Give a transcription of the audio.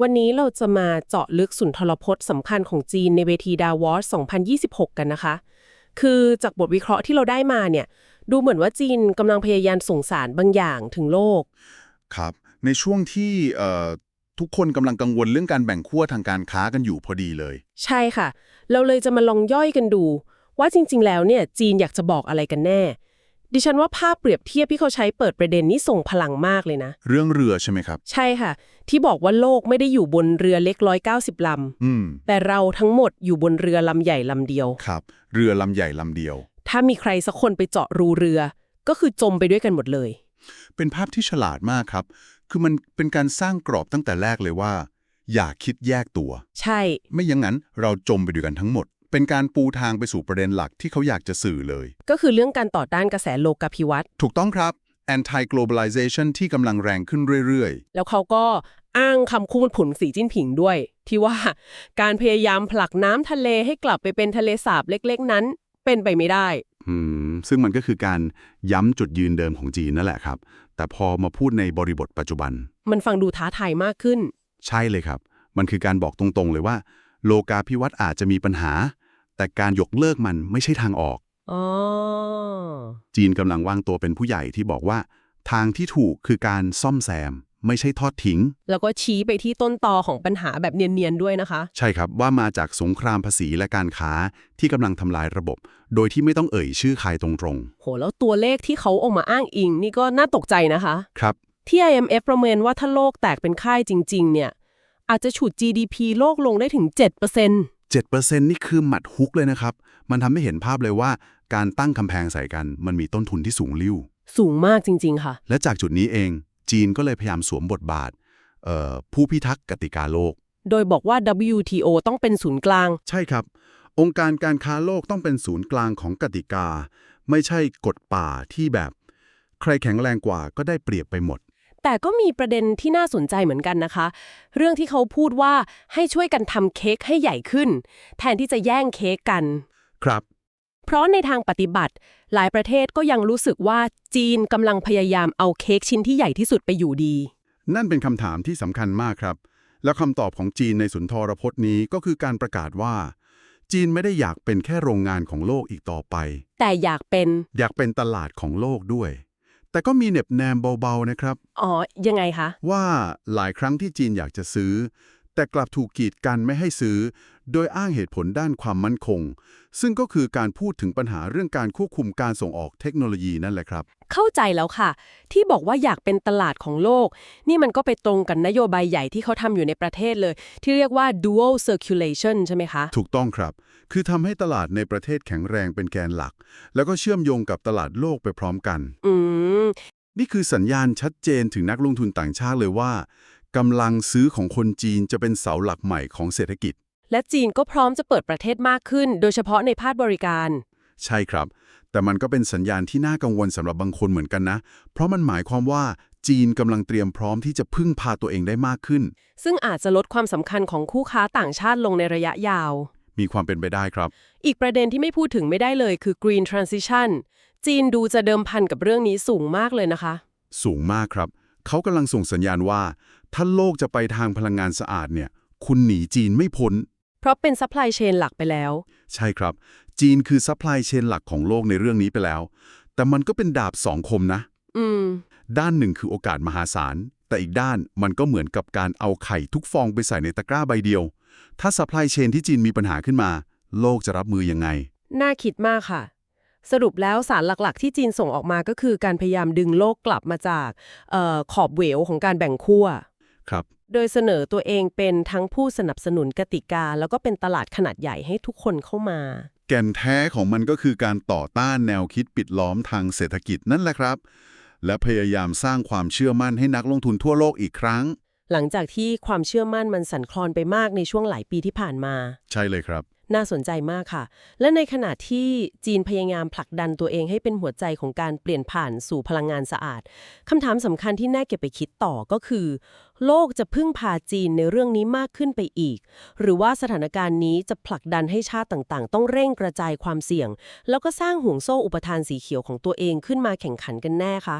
วันนี้เราจะมาเจาะลึกสุนทรพจน์สำคัญของจีนในเวทีดาวอส2026 กันนะคะ คือจากบทวิเคราะห์ที่เราได้มาเนี่ย ดูเหมือนว่าจีนกำลังพยายามส่งสารบางอย่างถึงโลก ครับ ในช่วงที่เอ่อทุกคนกำลังกังวลเรื่องการแบ่งขั้วทางการค้ากันอยู่พอดีเลย ใช่ค่ะ เราเลยจะมาลองย่อยกันดู ว่าจริง ๆ แล้วเนี่ยจีนอยากจะบอกอะไรกันแน่ ดิฉันว่าภาพเปรียบเทียบที่เขาใช้เปิดประเด็นนี้ส่งพลังมากเลยนะ เรื่องเรือใช่ไหมครับ ใช่ค่ะ ที่บอกว่าโลกไม่ได้อยู่บนเรือเล็กร้อยเก้าสิบลอืมำแต่เราทั้งหมดอยู่บนเรือลำใหญ่ลำเดียว ครับ เรือลำใหญ่ลำเดียว ถ้ามีใครสักคนไปเจาะรูเรือ ก็คือจมไปด้วยกันหมดเลย เป็นภาพที่ฉลาดมากครับ คือมันเป็นการสร้างกรอบตั้งแต่แรกเลยว่า อย่าคิดแยกตัว ใช่ ไม่อย่างนั้นเราจมไปด้วยกันทั้งหมด เป็นการปูทางไปสู่ประเด็นหลักที่เขาอยากจะสื่อเลย ก็คือเรื่องการต่อต้านกระแสโลกาภิวัตน์ถูกต้องครับ anti globalization ที่กำลังแรงขึ้นเรื่อยแล้วเขาก็อ้างคำคูณผุนสีจิ้นผิงด้วย ที่ว่าการพยายามผลักน้ำทะเลให้กลับไปเป็นทะเลสาบเล็ก ๆ นั้น เป็นไปไม่ได้ ๆอืมซึ่งมันก็คือการย้ำจุดยืนเดิมของจีนนั่นแหละครับ แต่พอมาพูดในบริบทปัจจุบัน มันฟังดูท้าทายมากขึ้น ใช่เลยครับ มันคือการบอกตรงๆเลยว่า โลกาภิวัตน์อาจจะมีปัญหา แต่การยกเลิกมันไม่ใช่ทางออกอ๋อจีนกำลังวางตัวเป็นผู้ใหญ่ที่บอกว่า ทางที่ถูกคือการซ่อมแซม ไม่ใช่ทอดทิ้ง แล้วก็ชี้ไปที่ต้นตอของปัญหาแบบเนียนๆด้วยนะคะ ใช่ครับว่ามาจากสงครามภาษีและการค้าที่กำลังทำลายระบบ โดยที่ไม่ต้องเอ่ยชื่อใครตรงโหแล้วตัวเลขที่เขาเออกมาอ้างอิง นี่ก็น่าตกใจนะคะๆครับที่ IMF ประเมินว่าถ้าโลกแตกเป็นค่ายจริง ๆ เนี่ย อาจจะฉุด GDP โลกลงได้ถึง 7% 7%นี่คือหมัดฮุกเลยนะครับ มันทำให้เห็นภาพเลยว่า การตั้งกำแพงใส่กัน มันมีต้นทุนที่สูงลิ่ว สูงมากจริง ๆ ค่ะ และจากจุดนี้เอง จีนก็เลยพยายามสวมบทบาทเอ่อผู้พิทักษ์กติกาโลก โดยบอกว่า WTO ต้องเป็นศูนย์กลาง ใช่ครับ องค์การการค้าโลกต้องเป็นศูนย์กลางของกติกา ไม่ใช่กฎป่าที่แบบ ใครแข็งแรงกว่าก็ได้เปรียบไปหมด แต่ก็มีประเด็นที่น่าสนใจเหมือนกันนะคะ เรื่องที่เขาพูดว่าให้ช่วยกันทำเค้กให้ใหญ่ขึ้น แทนที่จะแย่งเค้กกัน ครับ เพราะในทางปฏิบัติ หลายประเทศก็ยังรู้สึกว่าจีนกำลังพยายามเอาเค้กชิ้นที่ใหญ่ที่สุดไปอยู่ดี นั่นเป็นคำถามที่สำคัญมากครับ แล้วคำตอบของจีนในสุนทรพจน์นี้ก็คือการประกาศว่า จีนไม่ได้อยากเป็นแค่โรงงานของโลกอีกต่อไป แต่อยากเป็นอยากเป็นตลาดของโลกด้วย แต่ก็มีเหน็บแนมเบาๆนะครับ อ๋อ ยังไงคะ ว่าหลายครั้งที่จีนอยากจะซื้อ แต่กลับถูกกีดกันไม่ให้ซื้อ โดยอ้างเหตุผลด้านความมั่นคง ซึ่งก็คือการพูดถึงปัญหาเรื่องการควบคุมการส่งออกเทคโนโลยีนั่นแหละครับ เข้าใจแล้วค่ะ ที่บอกว่าอยากเป็นตลาดของโลก นี่มันก็ไปตรงกันนโยบายใหญ่ที่เขาทำอยู่ในประเทศเลย ที่เรียกว่า dual circulation ใช่ไหมคะ ถูกต้องครับ คือทำให้ตลาดในประเทศแข็งแรงเป็นแกนหลัก แล้วก็เชื่อมโยงกับตลาดโลกไปพร้อมกัน อืมนี่คือสัญญาณชัดเจนถึงนักลงทุนต่างชาติเลยว่า กำลังซื้อของคนจีนจะเป็นเสาหลักใหม่ของเศรษฐกิจ และจีนก็พร้อมจะเปิดประเทศมากขึ้น โดยเฉพาะในภาคบริการ ใช่ครับ แต่มันก็เป็นสัญญาณที่น่ากังวลสำหรับบางคนเหมือนกันนะ เพราะมันหมายความว่าจีนกำลังเตรียมพร้อมที่จะพึ่งพาตัวเองได้มากขึ้น ซึ่งอาจจะลดความสำคัญของคู่ค้าต่างชาติลงในระยะยาว มีความเป็นไปได้ครับ อีกประเด็นที่ไม่พูดถึงไม่ได้เลยคือ green transition จีนดูจะเดิมพันกับเรื่องนี้สูงมากเลยนะคะ สูงมากครับ เขากำลังส่งสัญญาณว่า ถ้าโลกจะไปทางพลังงานสะอาดเนี่ย คุณหนีจีนไม่พ้น เพราะเป็น supply chain หลักไปแล้ว ใช่ครับ จีนคือซัพพลายเชนหลักของโลกในเรื่องนี้ไปแล้ว แต่มันก็เป็นดาบสองคมนะ อืม ด้านหนึ่งคือโอกาสมหาศาล แต่อีกด้านมันก็เหมือนกับการเอาไข่ทุกฟองไปใส่ในตะกร้าใบเดียว ถ้าซัพพลายเชนที่จีนมีปัญหาขึ้นมา โลกจะรับมือยังไง น่าคิดมากค่ะ สรุปแล้วสารหลักๆ ที่จีนส่งออกมาก็คือการพยายามดึงโลกกลับมาจากเออขอบเหวของการแบ่งขั้ว ครับ โดยเสนอตัวเองเป็นทั้งผู้สนับสนุนกติกา แล้วก็เป็นตลาดขนาดใหญ่ให้ทุกคนเข้ามา แก่นแท้ของมันก็คือการต่อต้านแนวคิดปิดล้อมทางเศรษฐกิจนั่นแหละครับ และพยายามสร้างความเชื่อมั่นให้นักลงทุนทั่วโลกอีกครั้ง หลังจากที่ความเชื่อมั่นมันสั่นคลอนไปมากในช่วงหลายปีที่ผ่านมา ใช่เลยครับ น่าสนใจมากค่ะ และในขณะที่จีนพยายามผลักดันตัวเองให้เป็นหัวใจของการเปลี่ยนผ่านสู่พลังงานสะอาดคำถามสำคัญที่น่าเก็บไปคิดต่อก็คือ โลกจะพึ่งพาจีนในเรื่องนี้มากขึ้นไปอีก หรือว่าสถานการณ์นี้จะผลักดันให้ชาติต่างๆ ต้องเร่งกระจายความเสี่ยง แล้วก็สร้างห่วงโซ่อุปทานสีเขียวของตัวเองขึ้นมาแข่งขันกันแน่คะ